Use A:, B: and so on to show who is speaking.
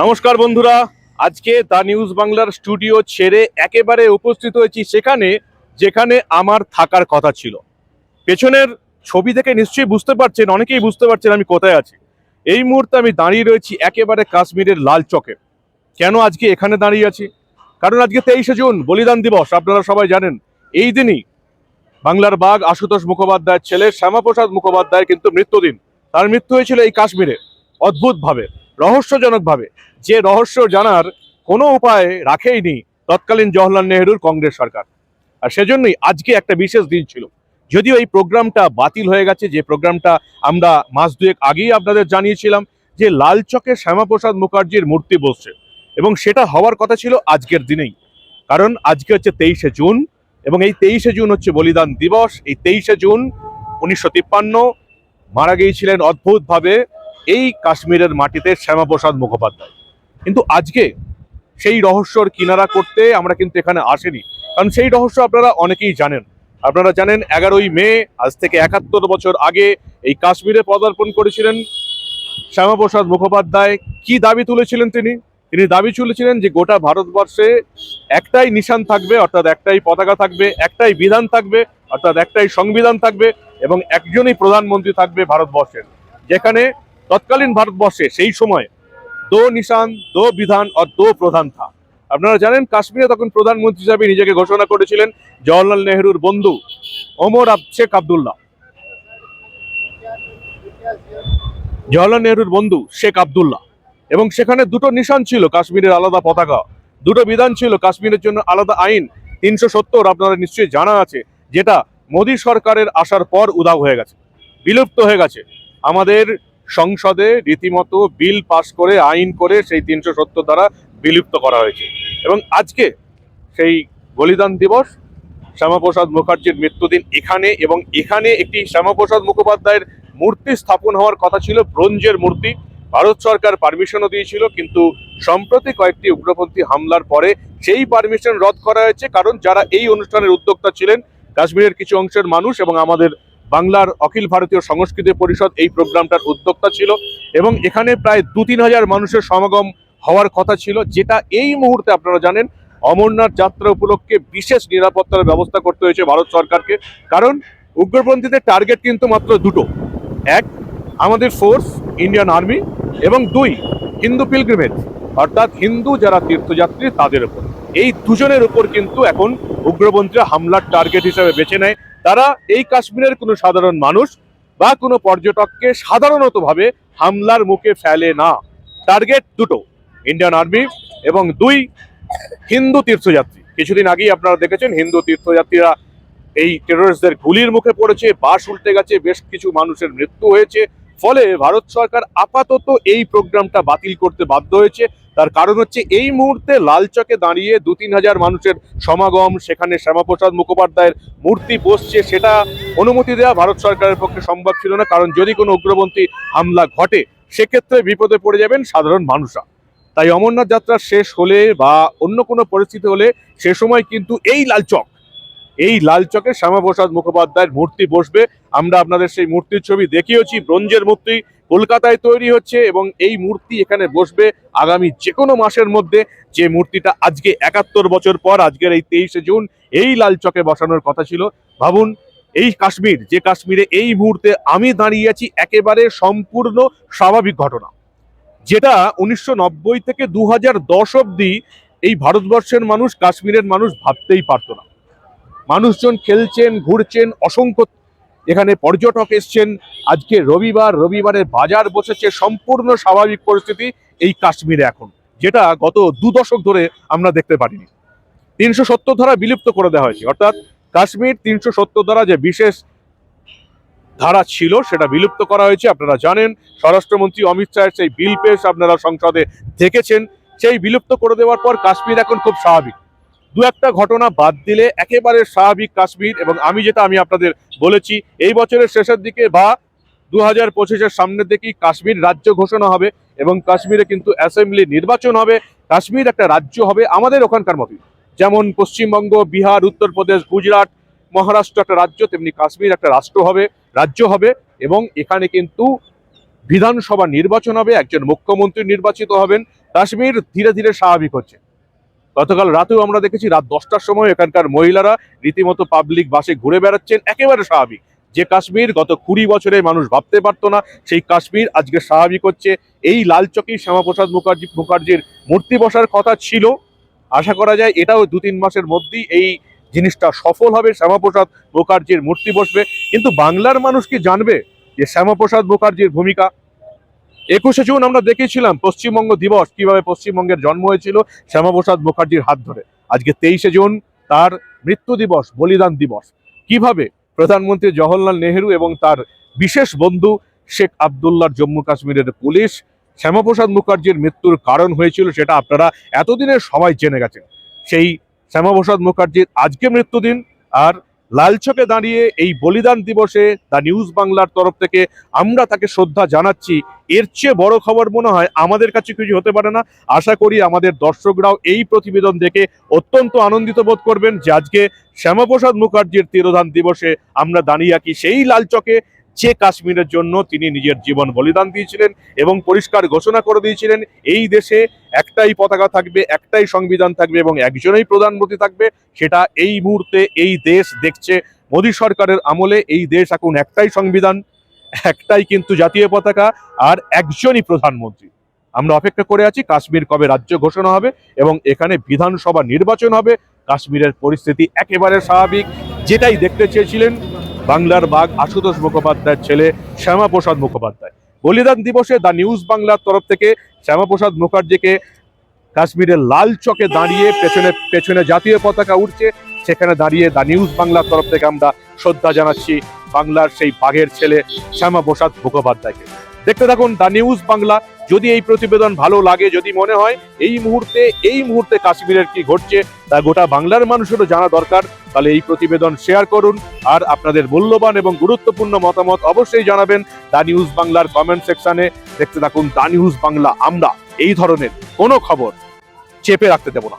A: নমস্কার বন্ধুরা, আজকে দা নিউজ বাংলার স্টুডিও ছেড়ে একেবারে উপস্থিত হয়েছি সেখানে, যেখানে আমার থাকার কথা ছিল। পেছনের ছবি থেকে নিশ্চয়ই বুঝতে পারছেন, অনেকেই বুঝতে পারছেন আমি কোথায় আছি। এই মুহূর্তে আমি দাঁড়িয়ে রয়েছি একেবারে কাশ্মীরের লাল চকে। কেন আজকে এখানে দাঁড়িয়ে আছি? কারণ আজকে তেইশে জুন, বলিদান দিবস, আপনারা সবাই জানেন। এই দিনই বাংলার বাঘ আশুতোষ মুখোপাধ্যায়ের ছেলে শ্যামাপ্রসাদ মুখোপাধ্যায় কিন্তু মৃত্যুদিন। তার মৃত্যু হয়েছিল এই কাশ্মীরে, অদ্ভুতভাবে। রহস্যজনকভাবে। যে রহস্য জানার কোনো উপায় রাখেইনি তৎকালীন জওহরলাল নেহরুর কংগ্রেস সরকার। আর সেজন্যই আজকে একটা বিশেষ দিন ছিল। যদিও এই প্রোগ্রামটা বাতিল হয়ে গেছে, যে প্রোগ্রামটা আমরা মাস দুয়েক আগেই আপনাদের জানিয়েছিলাম, যে লাল চকে শ্যামাপ্রসাদ মুখার্জির মূর্তি বসছে। এবং সেটা হওয়ার কথা ছিল আজকের দিনেই। কারণ আজকে হচ্ছে তেইশে জুন, এবং এই তেইশে জুন হচ্ছে বলিদান দিবস। এই তেইশে জুন উনিশশো তিপ্পান্ন, মারা গিয়েছিলেন অদ্ভুতভাবে এই কাশ্মীরের মাটিতে শ্যামাপ্রসাদ মুখোপাধ্যায়। কিন্তু আজকে সেই রহস্যর কিনারা করতে আমরা কিন্তু এখানে আসেনি। কারণ সেই রহস্য আপনারা অনেকেই জানেন। আপনারা জানেন এগারোই মে, আজ থেকে একাত্তর বছর আগে এই কাশ্মীরে পদার্পণ করেছিলেন শ্যামাপ্রসাদ মুখোপাধ্যায়। কি দাবি তুলেছিলেন তিনি? তিনি দাবি তুলেছিলেন যে গোটা ভারতবর্ষে একটাই নিশান থাকবে, অর্থাৎ একটাই পতাকা থাকবে, একটাই বিধান থাকবে, অর্থাৎ একটাই সংবিধান থাকবে এবং একজনই প্রধানমন্ত্রী থাকবে ভারতবর্ষের। যেখানে তৎকালীন ভারতবর্ষে সেই সময় দো নিশান, দো বিধান আর দো প্রধান থা। আপনারা জানেন, কাশ্মীরে তখন প্রধানমন্ত্রী হিসাবে নিজেকে ঘোষণা করেছিলেন জওয়াহরলাল নেহরুর বন্ধু ওমর শেখ আবদুল্লাহ। জওয়াহরলাল নেহরুর বন্ধু শেখ আবদুল্লাহ। এবং সেখানে দুটো নিশান ছিল কাশ্মীরের আলাদা পতাকা। দুটো বিধান ছিল কাশ্মীরের জন্য আলাদা আইন, তিনশো সত্তর আপনারা নিশ্চয়ই জানা আছে, যেটা মোদী সরকারের আসার পর উধাও হয়ে গেছে, বিলুপ্ত হয়ে গেছে। আমাদের সংসদে রীতিমতো বিল পাশ করে, আইন করে সেই তিনশো সত্তর দ্বারা বিলুপ্ত করা হয়েছে। এবং আজকে সেই বলিদান দিবস, শ্যামাপ্রসাদ মুখার্জির মৃত্যুদিন এখানে এবং এখানে একটি শ্যামাপ্রসাদ মুখোপাধ্যায়ের মূর্তি স্থাপন হওয়ার কথা ছিল, ব্রোঞ্জের মূর্তি। ভারত সরকার পারমিশনও দিয়েছিল, কিন্তু সম্প্রতি কয়েকটি উগ্রপন্থী হামলার পরে সেই পারমিশন রদ করা হয়েছে, কারণ যারা এই অনুষ্ঠানের উদ্যোক্তা ছিলেন, কাশ্মীরের কিছু অংশের মানুষ এবং আমাদের বাংলার অখিল ভারতীয় সংস্কৃতি পরিষদ এই প্রোগ্রামটার উদ্যোক্তা ছিল এবং এখানে প্রায় দু তিন হাজার মানুষের সমাগম হওয়ার কথা ছিল, যেটা এই মুহূর্তে আপনারা জানেন, অমরনাথ যাত্রা উপলক্ষে বিশেষ নিরাপত্তার ব্যবস্থা করতে হয়েছে ভারত সরকারকে। কারণ উগ্রপন্থীদের টার্গেট কিন্তু মাত্র দুটো। এক, আমাদের ফোর্স, ইন্ডিয়ান আর্মি এবং দুই, হিন্দু পিলগ্রিমেজ। অর্থাৎ হিন্দু যারা তীর্থযাত্রী, তাদের উপর। এই দুজনের উপর কিন্তু এখন উগ্রপন্থীরা হামলার টার্গেট হিসেবে বেছে নেয়। তারা এই কাশ্মীরের কোনো সাধারণ মানুষ বা কোনো পর্যটককে সাধারণতভাবে হামলার মুখে ফেলে না। টার্গেট দুটো, ইন্ডিয়ান আর্মি এবং দুই হিন্দু তীর্থযাত্রী। কিছুদিন আগেই আপনারা দেখেছেন, হিন্দু তীর্থযাত্রীরা এই টেরোরিস্টদের গুলির মুখে পড়েছে, বাস উল্টে গেছে, বেশ কিছু মানুষের মৃত্যু হয়েছে। ফলে ভারত সরকার আপাতত এই প্রোগ্রামটা বাতিল করতে বাধ্য হয়েছে। তার কারণ হচ্ছে এই মুহূর্তে লালচকে দাঁড়িয়ে দু তিন হাজার মানুষের সমাগম, সেখানে শ্যামাপ্রসাদ মুখোপাধ্যায়ের মূর্তি বসছে, সেটা অনুমতি দেওয়া ভারত সরকারের পক্ষে সম্ভব ছিল না। কারণ যদি কোনো উগ্রপন্থী হামলা ঘটে, সেক্ষেত্রে বিপদে পড়ে যাবেন সাধারণ মানুষরা। তাই অমরনাথ যাত্রা শেষ হলে বা অন্য কোনো পরিস্থিতি হলে, সে সময় কিন্তু এই লালচক এই লালচকে শ্যামাপ্রসাদ মুখোপাধ্যায়ের মূর্তি বসবে। আমরা আপনাদের সেই মূর্তির ছবি দেখিয়েছি, ব্রোঞ্জের মূর্তি কলকাতায় তৈরি হচ্ছে এবং এই মূর্তি এখানে বসবে আগামী যে কোনো মাসের মধ্যে। যে মূর্তিটা আজকে একাত্তর বছর পর, আজকের এই তেইশে জুন, এই লাল চকে বসানোর কথা ছিল। ভাবুন, এই কাশ্মীর, যে কাশ্মীরে এই মুহূর্তে আমি দাঁড়িয়ে আছি, একেবারে সম্পূর্ণ স্বাভাবিক ঘটনা। যেটা উনিশশো নব্বই থেকে দু হাজার অব্দি এই ভারতবর্ষের মানুষ, কাশ্মীরের মানুষ ভাবতেই পারতো না। মানুষজন খেলছেন, ঘুরছেন, অসংখ্য এখানে পর্যটক এসছেন। আজকে রবিবার রবিবারের বাজার বসেছে, সম্পূর্ণ স্বাভাবিক পরিস্থিতি এই কাশ্মীরে এখন, যেটা গত দু দশক ধরে আমরা দেখতে পারিনি। তিনশো সত্তর ধারা বিলুপ্ত করে দেওয়া হয়েছে, অর্থাৎ কাশ্মীর তিনশো সত্তর ধারা যে বিশেষ ধারা ছিল, সেটা বিলুপ্ত করা হয়েছে। আপনারা জানেন, স্বরাষ্ট্রমন্ত্রী অমিত শাহের সেই বিল পেশ আপনারা সংসদে দেখেছেন। সেই বিলুপ্ত করে দেওয়ার পর কাশ্মীর এখন খুব স্বাভাবিক। দু একটা ঘটনা বাদ দিলে একেবারে স্বাভাবিক কাশ্মীর এবং আমি যেটা আমি আপনাদের বলেছি, এই বছরের শেষের দিকে বা দু হাজার পঁচিশের সামনের দিকেই কাশ্মীর রাজ্য ঘোষণা হবে এবং কাশ্মীরে কিন্তু অ্যাসেম্বলি নির্বাচন হবে, কাশ্মীর একটা রাজ্য হবে আমাদের ওখানকার মতোই। যেমন পশ্চিমবঙ্গ, বিহার, উত্তরপ্রদেশ, গুজরাট, মহারাষ্ট্র একটা রাজ্য, তেমনি কাশ্মীর একটা রাষ্ট্র হবে, রাজ্য হবে এবং এখানে কিন্তু বিধানসভা নির্বাচন হবে, একজন মুখ্যমন্ত্রী নির্বাচিত হবেন, কাশ্মীর ধীরে ধীরে স্বাভাবিক হচ্ছে। গতকাল রাতেও আমরা দেখেছি, রাত দশটার সময় এখানকার মহিলারা রীতিমতো পাবলিক বাসে ঘুরে বেড়াচ্ছেন, একেবারে স্বাভাবিক। যে কাশ্মীর গত কুড়ি বছরে মানুষ ভাবতে পারতো না, সেই কাশ্মীর আজকে স্বাভাবিক হচ্ছে। এই লাল চকেই শ্যামাপ্রসাদ মুখার্জি মুখার্জির মূর্তি বসার কথা ছিল। আশা করা যায় এটাও দু তিন মাসের মধ্যেই এই জিনিসটা সফল হবে। শ্যামাপ্রসাদ মুখার্জির মূর্তি বসবে। কিন্তু বাংলার মানুষ কি জানবে যে শ্যামাপ্রসাদ মুখার্জির ভূমিকা একুশে জুন আমরা দেখেছিলাম পশ্চিমবঙ্গ দিবস, কীভাবে পশ্চিমবঙ্গের জন্ম হয়েছিল শ্যামাপ্রসাদ মুখার্জির হাত ধরে। আজকে তেইশে জুন, তার মৃত্যু দিবস, বলিদান দিবস। কীভাবে প্রধানমন্ত্রী জওহরলাল নেহেরু এবং তার বিশেষ বন্ধু শেখ আবদুল্লার জম্মু কাশ্মীরের পুলিশ শ্যামাপ্রসাদ মুখার্জির মৃত্যুর কারণ হয়েছিল সেটা আপনারা এতদিনের সবাই জেনে গেছেন। সেই শ্যামাপ্রসাদ মুখার্জির আজকে মৃত্যুদিন, আর লালচকে দাঁড়িয়ে এই বলিদান দিবসে দ্য নিউজ বাংলার তরফ থেকে আমরা তাকে শ্রদ্ধা জানাচ্ছি। এর চেয়ে বড় খবর মনে হয় আমাদের কাছে কিছু হতে পারে না। আশা করি আমাদের দর্শকরাও এই প্রতিবেদন দেখে অত্যন্ত আনন্দিত বোধ করবেন যে আজকে শ্যামাপ্রসাদ মুখার্জির তিরোধান দিবসে আমরা দাঁড়িয়ে আঁকি সেই লালচকে যে কাশ্মীরের জন্য তিনি নিজের জীবন বলিদান দিয়েছিলেন এবং পরিষ্কার ঘোষণা করে দিয়েছিলেন, এই দেশে একটাই পতাকা থাকবে, একটাই সংবিধান থাকবে এবং একজনই প্রধানমন্ত্রী থাকবে, সেটা এই মুহূর্তে এই দেশ দেখছে। মোদী সরকারের আমলে এই দেশ এখন একটাই সংবিধান, একটাই কিন্তু জাতীয় পতাকা আর একজনই প্রধানমন্ত্রী। আমরা অপেক্ষা করে আছি কাশ্মীর কবে রাজ্য ঘোষণা হবে এবং এখানে বিধানসভা নির্বাচন হবে। কাশ্মীরের পরিস্থিতি একেবারে স্বাভাবিক, যেটাই দেখতে চেয়েছিলেন বাংলার বাঘ আশুতোষ মুখোপাধ্যায়ের ছেলে শ্যামাপ্রসাদ মুখোপাধ্যায়। বলিদান দিবসে দ্য নিউজ বাংলার তরফ থেকে শ্যামাপ্রসাদ মুখার্জিকে কাশ্মীরের লাল চকে দাঁড়িয়ে পেছনে পেছনে জাতীয় পতাকা উঠছে সেখানে দাঁড়িয়ে দ্য নিউজ বাংলার তরফ থেকে আমরা শ্রদ্ধা জানাচ্ছি বাংলার সেই বাঘের ছেলে শ্যামাপ্রসাদ মুখোপাধ্যায়কে। দেখতে থাকুন দ্য নিউজ বাংলা যদি এই প্রতিবেদন ভালো লাগে, যদি মনে হয় এই মুহূর্তে এই মুহূর্তে কাশ্মীরের কি ঘটছে, তা গোটা বাংলার মানুষেরও জানা দরকার। তাহলে এই প্রতিবেদন শেয়ার করুন, আর আপনাদের মূল্যবান এবং গুরুত্বপূর্ণ মতামত অবশ্যই জানাবেন দা নিউজ বাংলার কমেন্ট সেকশনে দেখতে থাকুন দা নিউজ বাংলা আমরা, এই ধরনের কোনো খবর চেপে রাখতে দেব না।